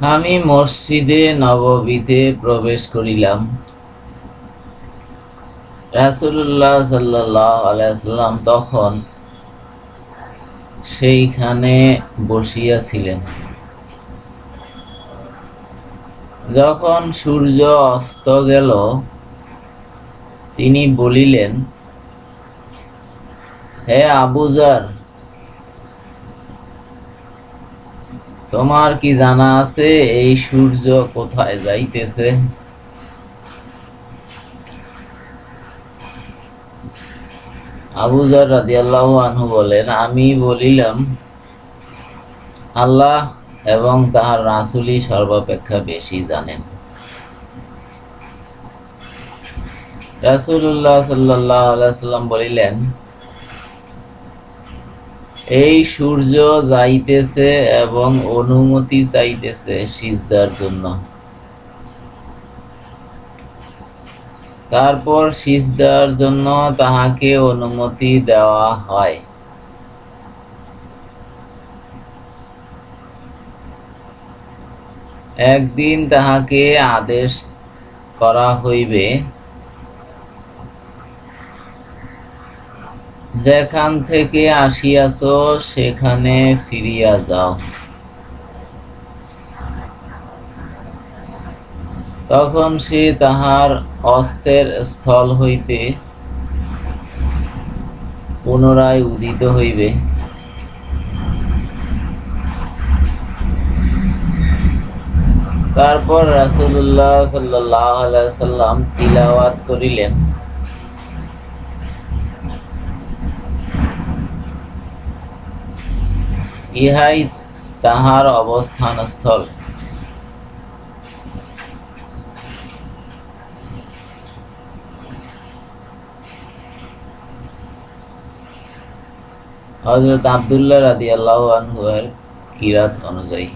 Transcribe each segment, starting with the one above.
আমি মসজিদে নববীতে প্রবেশ করিলাম। রাসূলুল্লাহ সাল্লাল্লাহু আলাইহি সাল্লাম তখন সেইখানে বসিয়াছিলেন। যখন সূর্য অস্ত গেল, তিনি বলিলেন, হে আবুজার তোমার কি জানা আছে এই সূর্য কোথায় যাইতেছে? আবুজার রাদিয়াল্লাহু আনহু বলেন, আমি বলিলাম, আল্লাহ এবং তাহার রাসূলই সর্বাপেক্ষা বেশি জানেন। রাসুল্লাহ সাল্লাল্লাহু আলাইহি সাল্লাম বলিলেন এই সূর্য যাইতেছে এবং অনুমতি চাইতেছে সিজদার জন্য। তারপর সিজদার জন্য তাহাকে অনুমতি দেওয়া হয়। একদিন তাহাকে আদেশ করা হইবে যেখান থেকে আসিয়াছ, সেখানে ফিরিয়া যাও। তখন সে তাহার অস্ত্রের স্থল হইতে পুনরায় উদিত হইবে। তারপর সাল্লাল্লাহু সাল্লাম তিলাওয়াত করিলেন। ইহাই তাহার অবস্থান স্থল হজরত আবদুল্লাহ রাদি আল্লাহ কিরাত অনুযায়ী।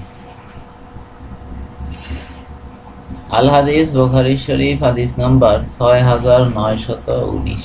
আল হাদিস বোখারি শরীফ হাদিস নাম্বার ছয় হাজার নয়শত উনিশ।